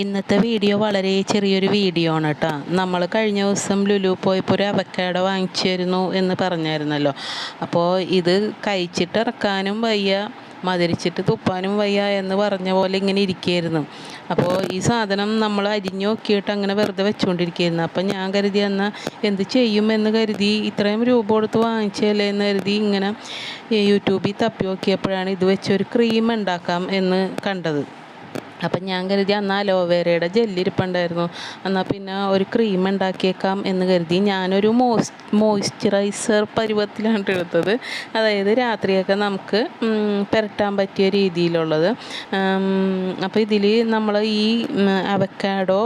ഇന്നത്തെ വീഡിയോ വളരെ ചെറിയൊരു വീഡിയോ ആണ് കേട്ടോ. നമ്മൾ കഴിഞ്ഞ ദിവസം ലുലു പോയപ്പോൾ ഒരു അവക്കാട വാങ്ങിച്ചിരുന്നു എന്ന് പറഞ്ഞായിരുന്നല്ലോ. അപ്പോൾ ഇത് കഴിച്ചിട്ട് ഇറക്കാനും വയ്യ മധുരിച്ചിട്ട് തുപ്പാനും വയ്യ എന്ന് പറഞ്ഞ പോലെ ഇങ്ങനെ ഇരിക്കുകയായിരുന്നു അപ്പോൾ ഈ സാധനം നമ്മൾ അരിഞ്ഞു നോക്കിയിട്ട് അങ്ങനെ വെറുതെ വെച്ചുകൊണ്ടിരിക്കുകയായിരുന്നു അപ്പം ഞാൻ കരുതി എന്നാൽ എന്ത് ചെയ്യുമെന്ന് കരുതി ഇത്രയും രൂപ കൊടുത്ത് വാങ്ങിച്ചല്ലേ എന്ന് കരുതി ഇങ്ങനെ യൂട്യൂബിൽ തപ്പി നോക്കിയപ്പോഴാണ് ഇത് വെച്ചൊരു ക്രീം ഉണ്ടാക്കാം എന്ന് കണ്ടത്. അപ്പം ഞാൻ കരുതി അന്ന് അലോവേരയുടെ ജെല്ലിരിപ്പുണ്ടായിരുന്നു. എന്നാൽ പിന്നെ ഒരു ക്രീം ഉണ്ടാക്കിയേക്കാം എന്ന് കരുതി ഞാനൊരു മോയ്സ് മോയ്സ്ചറൈസർ പരുവത്തിലാണ് എടുത്തത്. അതായത് രാത്രിയൊക്കെ നമുക്ക് പെരട്ടാൻ പറ്റിയ രീതിയിലുള്ളത്. അപ്പോൾ ഇതിൽ നമ്മൾ ഈ അവക്കാഡോ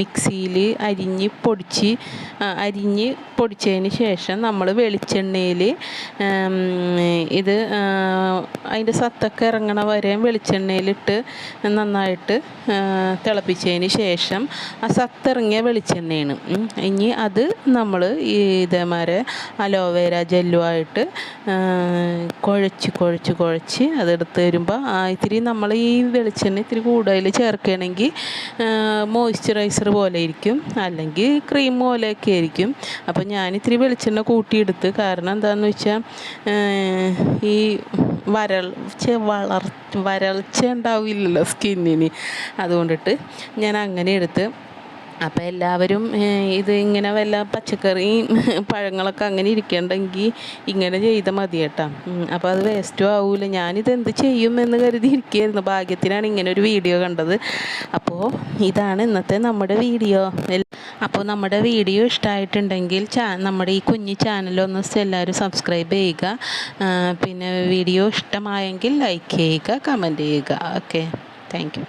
മിക്സിയിൽ അരിഞ്ഞ് പൊടിച്ച് അരിഞ്ഞ് പൊടിച്ചതിന് ശേഷം നമ്മൾ വെളിച്ചെണ്ണയിൽ ഇത് അതിന്റെ സത്തൊക്കെ ഇറങ്ങണ വരെ വെളിച്ചെണ്ണയിലിട്ട് നന്നായിട്ട് തിളപ്പിച്ചതിന് ശേഷം ആ സത്തിറങ്ങിയ വെളിച്ചെണ്ണയാണ്. ഇനി അത് നമ്മൾ ഈ ഇതേമാരെ അലോവേര ജെല്ലുമായിട്ട് കുഴച്ച് കുഴച്ച് കുഴച്ച് അതെടുത്ത് വരുമ്പോൾ ഇത്തിരി നമ്മൾ ഈ വെളിച്ചെണ്ണ ഇത്തിരി കൂടുതൽ ചേർക്കുകയാണെങ്കിൽ മോയ്സ്ചറൈസർ പോലെ ഇരിക്കും അല്ലെങ്കിൽ ക്രീം പോലെയൊക്കെ ആയിരിക്കും. അപ്പോൾ ഞാൻ ഇത്തിരി വെളിച്ചെണ്ണ കൂട്ടിയെടുത്ത് കാരണം എന്താണെന്ന് വെച്ചാൽ ഈ വരൾ വളർ വരൾച്ച ഉണ്ടാവില്ലല്ലോ സ്കിന്നിന്. അതുകൊണ്ടിട്ട് ഞാൻ അങ്ങനെ എടുത്ത് അപ്പോൾ എല്ലാവരും ഇത് ഇങ്ങനെ വല്ല പച്ചക്കറിയും പഴങ്ങളൊക്കെ അങ്ങനെ ഇരിക്കണ്ടെങ്കിൽ ഇങ്ങനെ ചെയ്താൽ മതി കേട്ടോ അപ്പോൾ അത് വേസ്റ്റും ആവില്ല ഞാനിത് എന്ത് ചെയ്യും എന്ന് കരുതി ഇരിക്കുകയായിരുന്നു ഭാഗ്യത്തിനാണ് ഇങ്ങനെ ഒരു വീഡിയോ കണ്ടത്. അപ്പോൾ ഇതാണ് ഇന്നത്തെ നമ്മുടെ വീഡിയോ. അപ്പോൾ നമ്മുടെ വീഡിയോ ഇഷ്ടമായിട്ടുണ്ടെങ്കിൽ ചാ നമ്മുടെ ഈ കുഞ്ഞു ചാനലൊന്ന് എല്ലാവരും സബ്സ്ക്രൈബ് ചെയ്യുക. പിന്നെ വീഡിയോ ഇഷ്ടമായെങ്കിൽ ലൈക്ക് ചെയ്യുക കമന്റ് ചെയ്യുക. ഓക്കെ. Thank you.